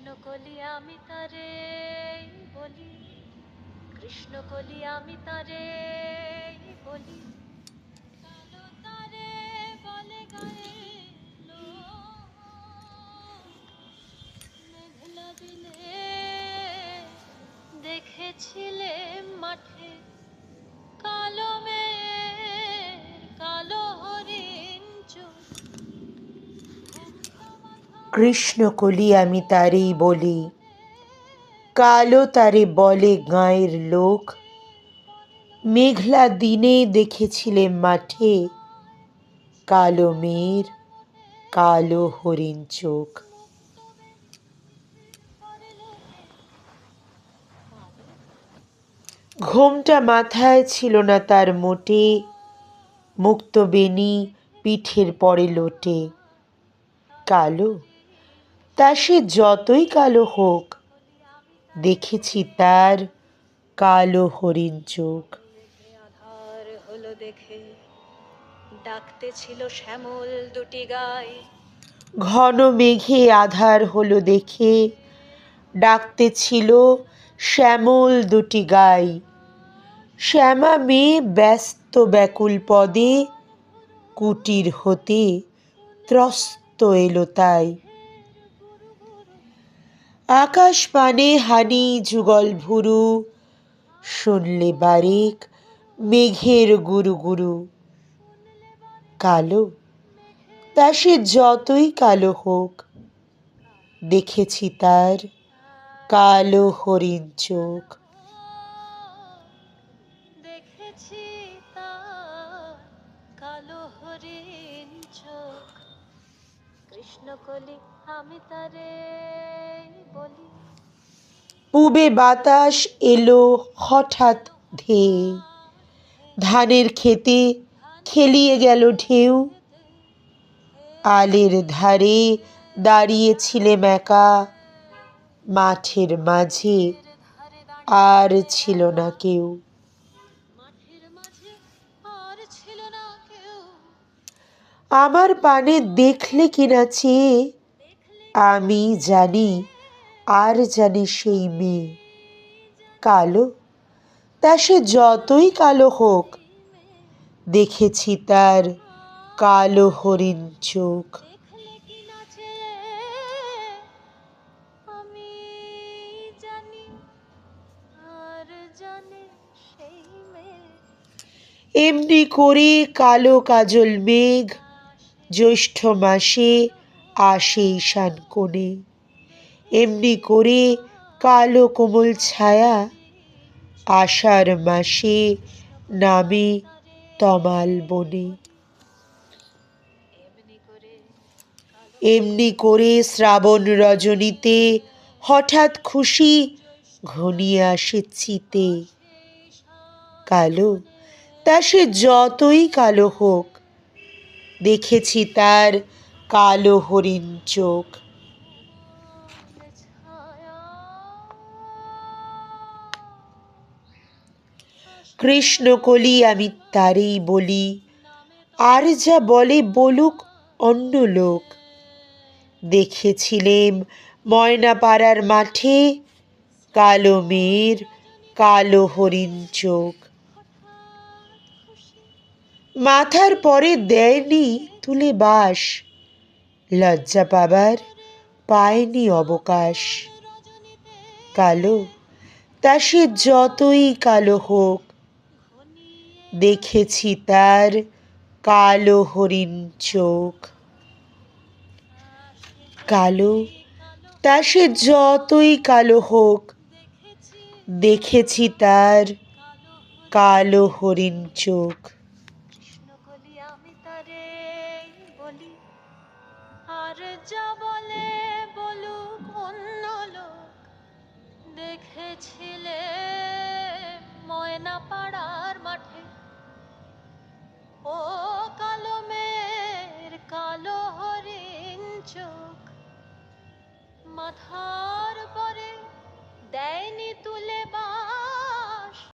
কলি আমি তারে বলি, কৃষ্ণ কলি আমি তারে বলি। কালো তারে বলে গায়ে মেঘলা দিনে দেখেছিলে মাঠে কালো কৃষ্ণকলি আমি তারেই বলি। কালো তারে বলে গাঁয়ের লোক। মেঘলা দিনে দেখেছিলে মাঠে। কালো মেয়ের কালো হরিণ চোখ। ঘোমটা মাথায় ছিল না তার মোটে। মুক্ত বেনি পিঠের পরে লোটে। কালো তা সে যতই কালো হোক দেখেছি তার কালো হরিণ চোখ। আধার হলো দেখে ডাকতে ছিল শ্যামল দুটি গায়ে ঘন মেঘে আধার হলো দেখে ডাকতে ছিল শ্যামল দুটি গাই। শ্যামা মেয়ে ব্যস্ত ব্যাকুল পদে কুটির হতে ত্রস্ত এলো তাই। আকাশ পানে হানি যুগল ভুরু। শুনলে বারেক মেঘের গুরু গুরু। কালো, তা সে যতই কালো হোক, দেখেছি তার কালো হরিণ চোখ। দেখেছি কালো হরিণ চোখ। আমি তারে বলি। পূবে বাতাস এলো হঠাৎ ধেয়ে। ধানের খেতে খেলিয়ে গেল ঢেউ। আলের ধারে দাঁড়িয়েছিলেম একা। মাঠের মাঝে আর ছিল না কেউ। আমার পানে দেখলে কিনা চেয়ে আমি জানি আর জানি সেই মেয়ে। কালো? তা সে যতই কালো হোক দেখেছি তার কালো হরিণ চোখ। এমনি করে কালো কাজল মেঘ জ্যৈষ্ঠ মাসে আসে ঈশান কোণে। এমনি করে কালো কোমল ছায়া আষাঢ় মাসে নামে তমাল বনে। এমনি করে এমনি করে শ্রাবণ রজনীতে হঠাৎ খুশি ঘনিয়ে আসে চিতে। কালো, তা সে যতই কালো হোক, দেখেছি তার কালো হরিণ চোখ। ছায়া কৃষ্ণকলি আমি তারেই বলি, আর যা বলে বলুক অন্য লোক। দেখেছিলেম ময়নাপাড়ার মাঠে কালো মেয়ের কালো হরিণ চোখ। মাথার পরে দেয়নি তুলে বাস। লজ্জা পাবার পায়নি অবকাশ। কালো, তা সে যতই কালো হোক, দেখেছি তার কালো হরিণ চোখ। কালো, তা সে যতই কালো হোক, দেখেছি তার কালো হরিণ চোখ। যা বলে বলুক অন্য লোক। দেখেছিলে ময়না পাড়ার মাঠে? ও কালো মেয়ের কালো হরিণ চোখ। মাথা